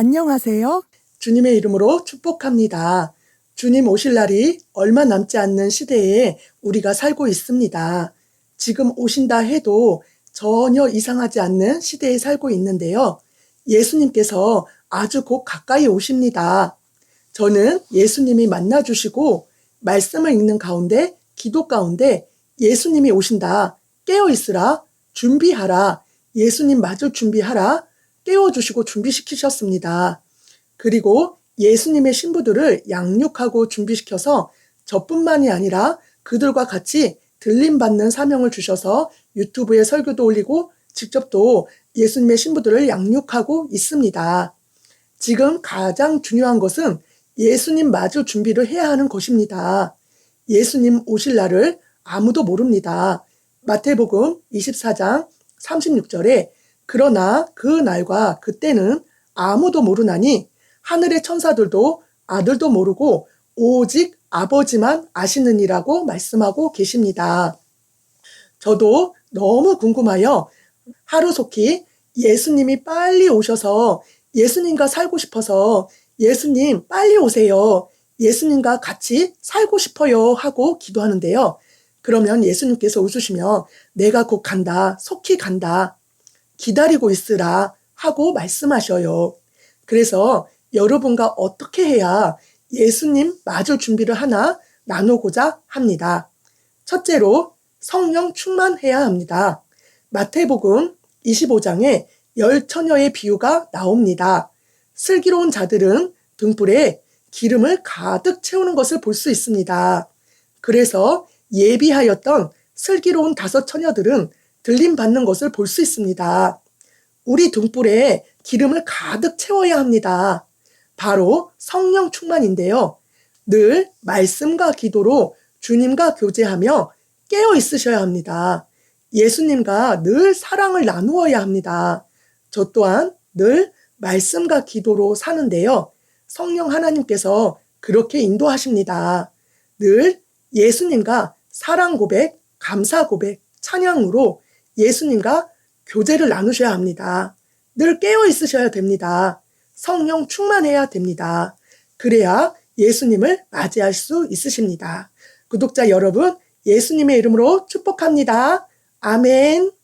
안녕하세요. 주님의 이름으로 축복합니다. 주님 오실 날이 얼마 남지 않는 시대에 우리가 살고 있습니다. 지금 오신다 해도 전혀 이상하지 않는 시대에 살고 있는데요. 예수님께서 아주 곧 가까이 오십니다. 저는 예수님이 만나주시고 말씀을 읽는 가운데 기도 가운데 예수님이 오신다. 깨어 있으라. 준비하라. 예수님 맞을 준비하라. 깨워주시고 준비시키셨습니다. 그리고 예수님의 신부들을 양육하고 준비시켜서 저뿐만이 아니라 그들과 같이 들림받는 사명을 주셔서 유튜브에 설교도 올리고 직접 또 예수님의 신부들을 양육하고 있습니다. 지금 가장 중요한 것은 예수님 맞을 준비를 해야 하는 것입니다. 예수님 오실 날을 아무도 모릅니다. 마태복음 24장 36절에 그러나 그 날과 그때는 아무도 모르나니 하늘의 천사들도 아들도 모르고 오직 아버지만 아시느니라고 말씀하고 계십니다. 저도 너무 궁금하여 하루속히 예수님이 빨리 오셔서 예수님과 살고 싶어서 예수님 빨리 오세요. 예수님과 같이 살고 싶어요 하고 기도하는데요. 그러면 예수님께서 웃으시며 내가 곧 간다. 속히 간다. 기다리고 있으라 하고 말씀하셔요. 그래서 여러분과 어떻게 해야 예수님 맞을 준비를 하나 나누고자 합니다. 첫째로 성령 충만해야 합니다. 마태복음 25장에 열 처녀의 비유가 나옵니다. 슬기로운 자들은 등불에 기름을 가득 채우는 것을 볼 수 있습니다. 그래서 예비하였던 슬기로운 다섯 처녀들은 들림 받는 것을 볼 수 있습니다. 우리 등불에 기름을 가득 채워야 합니다. 바로 성령 충만인데요. 늘 말씀과 기도로 주님과 교제하며 깨어 있으셔야 합니다. 예수님과 늘 사랑을 나누어야 합니다. 저 또한 늘 말씀과 기도로 사는데요. 성령 하나님께서 그렇게 인도하십니다. 늘 예수님과 사랑 고백, 감사 고백, 찬양으로 예수님과 교제를 나누셔야 합니다. 늘 깨어 있으셔야 됩니다. 성령 충만해야 됩니다. 그래야 예수님을 맞이할 수 있으십니다. 구독자 여러분, 예수님의 이름으로 축복합니다. 아멘.